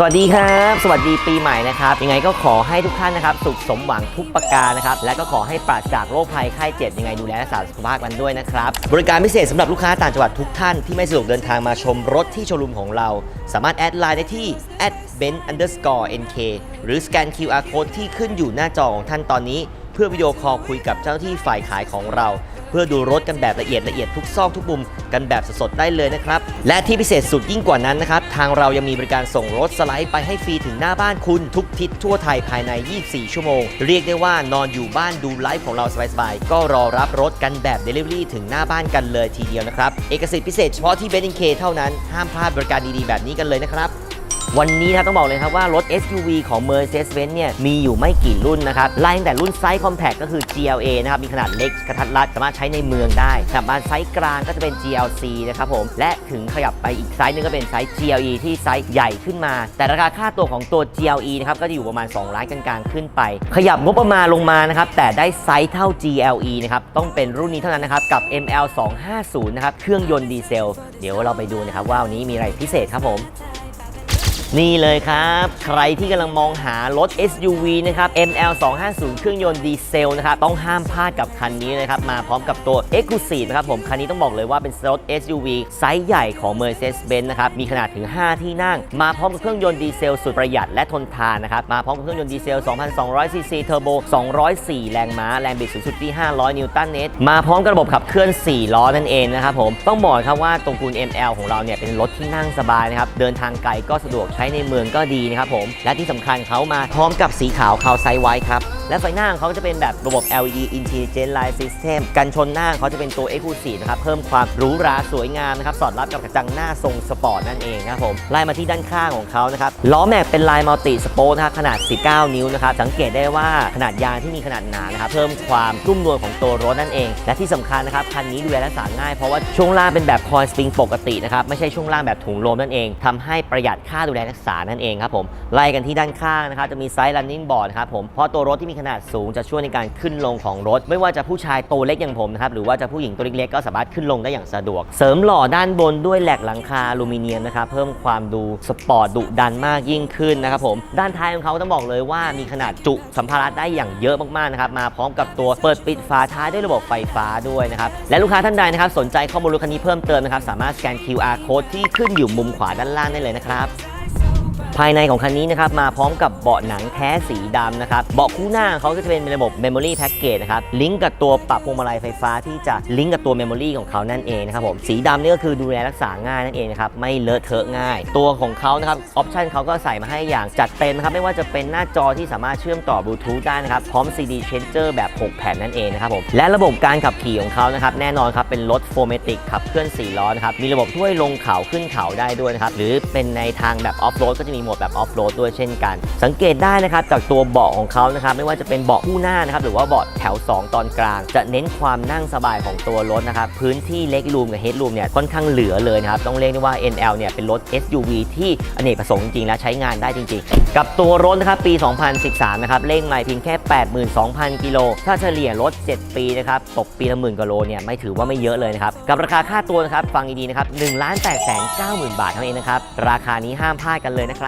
สวัสดีครับ สวัสดีปีใหม่นะครับ ยังไงก็ขอให้ทุกท่านนะครับ สุขสมหวังทุกประการนะครับ และก็ขอให้ปราศจากโรคภัยไข้เจ็บยังไงดูแลรักษาสุขภาพกันด้วยนะครับ บริการพิเศษสำหรับลูกค้าต่างจังหวัดทุกท่านที่ไม่สะดวกเดินทางมาชมรถที่โชว์รูมของเรา สามารถแอดไลน์ได้ที่ b e n underscore nk หรือสแกน QR code ที่ขึ้นอยู่หน้าจอของท่านตอนนี้ เพื่อวิดีโอคอลคุยกับเจ้าหน้าที่ฝ่ายขายของเรา เพื่อดูรถกันแบบละเอียดละเอียดทุกซอกทุกมุมกันแบบสดๆได้เลยนะครับ และที่พิเศษสุดยิ่งกว่านั้นนะครับ ทางเรายังมีบริการส่งรถสไลด์ไปให้ฟรีถึงหน้าบ้านคุณทุกทิศทั่วไทยภายใน 24 ชั่วโมง เรียกได้ว่านอนอยู่บ้านดูไลฟ์ของเราสบายๆก็รอรับรถกันแบบ Delivery ถึงหน้าบ้านกันเลยทีเดียวนะครับเอกสิทธิพิเศษเฉพาะที่เบนเคเท่านั้นห้ามพลาดบริการดีๆแบบนี้กันเลยนะครับ วันนี้นะต้องบอกเลยครับว่ารถ SUV ของ Mercedes-Benz เนี่ยมีอยู่ไม่กี่รุ่นนะครับไล่ตั้งแต่รุ่นไซส์ compact ก็คือ GLA นะครับมีขนาดเล็กกระทัดรัดสามารถใช้ในเมืองได้สำหรับไซส์กลางก็จะเป็น GLC นะครับผมและถึงขยับไปอีกไซส์หนึงก็เป็นไซส์ GLE ที่ไซส์ใหญ่ขึ้นมา แต่ราคาค่าตัวของตัว GLE นะครับก็จะอยู่ประมาณ 2 ล้านกลางๆ ขึ้นไป ขยับงบประมาณลงมานะครับแต่ได้ไซส์เท่า GLE นะครับต้องเป็นรุ่นนี้เท่านั้นนะครับกับ ML 250นะครับเครื่องยนต์ดีเซล เดี๋ยวเราไปดูนะครับว่าวันนี้มีอะไรพิเศษครับผม นี่เลยครับ ใครที่กำลังมองหารถ SUV นะครับ ML 250 เครื่องยนต์ดีเซลนะครับ ต้องห้ามพลาดกับคันนี้นะครับ มาพร้อมกับตัว Exclusive นะครับผม คันนี้ต้องบอกเลยว่าเป็นรถ SUV ไซส์ใหญ่ของ Mercedes-Benz นะครับ มีขนาดถึง 5 ที่นั่ง มาพร้อมกับเครื่องยนต์ดีเซลสุดประหยัดและทนทานนะครับ มาพร้อมกับเครื่องยนต์ดีเซล 2,200 ซีซีเทอร์โบ 204 แรงม้า แรงบิดสูงสุดที่ 500 นิวตันเมตร มาพร้อมกับระบบขับเคลื่อน 4 ล้อนั่นเองนะครับผม ต้องบอกครับว่าตรงคูณ ML ของเราเนี่ยเป็นรถที่นั่งสบายนะครับ เดินทางไกลก็สะดวกช้ในเมืองก็ดีนะครับผม และที่สำคัญเขามาพร้อมกับสีขาวคาวไซไว้ครับ และไฟหน้าของเขาจะเป็นแบบระบบ LED Intelligent Light System กันชนหน้าเขาจะเป็นตัว Exclusive นะครับ เพิ่มความหรูหราสวยงามนะครับ สอดรับกับกระจังหน้าทรงสปอร์ตนั่นเองนะครับผมไล่มาที่ด้านข้างของเขานะครับ ล้อแม็กเป็นลายมัลติสโปร์นะครับขนาด 19 นิ้วนะครับ สังเกตได้ว่าขนาดยางที่มีขนาดหนานะครับ เพิ่มความนุ่มนวลของตัวรถนั่นเอง และที่สำคัญนะครับ คันนี้ดูแลรักษาง่าย เพราะว่าช่วงล่างเป็นแบบคอยสปริงปกตินะครับ ไม่ใช่ช่วงล่างแบบถุงลมนั่นเองทำให้ประหยัดค่าดูแลรักษานั่นเองครับผม ไล่กันที่ด้านข้างนะครับ จะมีไซส์ running board ครับผม เพราะตัวรถที่มีขนาดสูงจะช่วยในการขึ้นลงของรถ ไม่ว่าจะผู้ชายตัวเล็กอย่างผมนะครับหรือว่าจะผู้หญิงตัวเล็กๆก็สามารถขึ้นลงได้อย่างสะดวก เสริมหล่อด้านบนด้วยแหลกหลังคาอลูมิเนียมนะครับเพิ่มความดูสปอร์ตดุดันมากยิ่งขึ้นนะครับผมด้านท้ายของเขาต้องบอกเลยว่ามีขนาดจุสัมภาระได้อย่างเยอะมากๆนะครับมาพร้อมกับตัวเปิดปิดฝาท้ายด้วยระบบไฟฟ้าด้วยนะครับและลูกค้าท่านใดนะครับสนใจข้อมูลรถคันนี้เพิ่มเติมนะครับสามารถสแกน QR code ที่ขึ้นอยู่มุมขวาด้านล่างได้เลยนะครับ ภายในของคันนี้นะครับมาพร้อมกับเบาะหนังแท้สีดำนะครับเบาะคู่หน้าเขาก็จะเป็นระบบ Memory Package นะครับลิงก์กับตัวปรับพวงมาลัยไฟฟ้าที่จะลิงก์กับตัว Memory ของเขานั่นเองนะครับผมสีดำนี่ก็คือดูแลรักษาง่ายนั่นเองนะครับไม่เลอะเทอะง่าย ตัวของเขานะครับออปชันเขาก็ใส่มาให้อย่างจัดเต็มนะครับไม่ว่าจะเป็นหน้าจอที่สามารถเชื่อมต่อบลูทูธได้นะครับพร้อม CD Changer แบบ 6 แผ่นนั่นเองนะครับผมและระบบการขับขี่ของเขานะครับแน่นอนครับเป็นรถโฟเมติกขับเคลื่อน4ล้อนะครับมีระบบช่วยลงเขาขึ้นเขาได้ด้วยนะครับหรือเป็นในทางแบบออฟโรดก็จะมีีโหมดแบบออฟโรดด้วยเช่นกัน สังเกตได้นะครับจากตัวเบาะของเขานะครับไม่ว่าจะเป็นเบาะคู่หน้านะครับหรือว่าเบาะแถว 2 ตอนกลาง จะเน้นความนั่งสบายของตัวรถนะครับพื้นที่เล็กรูมกับเฮดรูมเนี่ยค่อนข้างเหลือเลยนะครับต้องเรียกได้ว่า NL เนี่ยเป็นรถ SUV ที่อเนกประสงค์จริงๆและใช้งานได้จริง ๆ กับตัวรถนะครับปี 2013 นะครับเลขไมล์เพียงแค่ 82,000 กิโล ถ้าเฉลี่ยรถ 7 ปีนะครับตกปีละหมื่นกว่าโลเนี่ยไม่ถือว่าไม่เยอะเลยนะครับกับราคาค่าตัวนะครับฟังดีๆนะครับ1 8 9 0 0 0 0 บาทเท่านั้นเองนะครับราคานี้ห้ามพลาดกันเลยนะครับ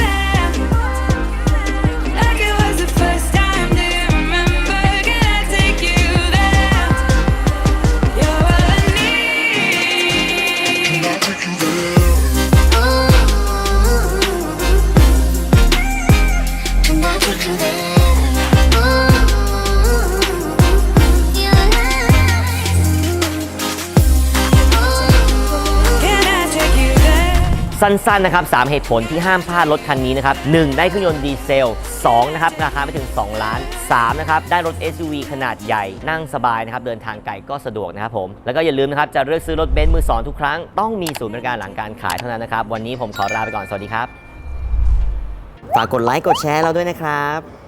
สั้นๆนะครับ3เหตุผลที่ห้ามพลาดรถคันนี้นะครับ 1. ได้เครื่องยนต์ดีเซล 2. นะครับ ราคาไม่ถึง 2 ล้าน 3. นะครับ ได้รถ SUV ขนาดใหญ่ นั่งสบายนะครับ เดินทางไกลก็สะดวกนะครับผม แล้วก็อย่าลืมนะครับ จะเลือกซื้อรถเบนซ์มือ2ทุกครั้ง ต้องมีศูนย์บริการหลังการขายเท่านั้นนะครับ วันนี้ผมขอลาไปก่อน สวัสดีครับ ฝากกดไลค์ กดแชร์เราด้วยนะครับ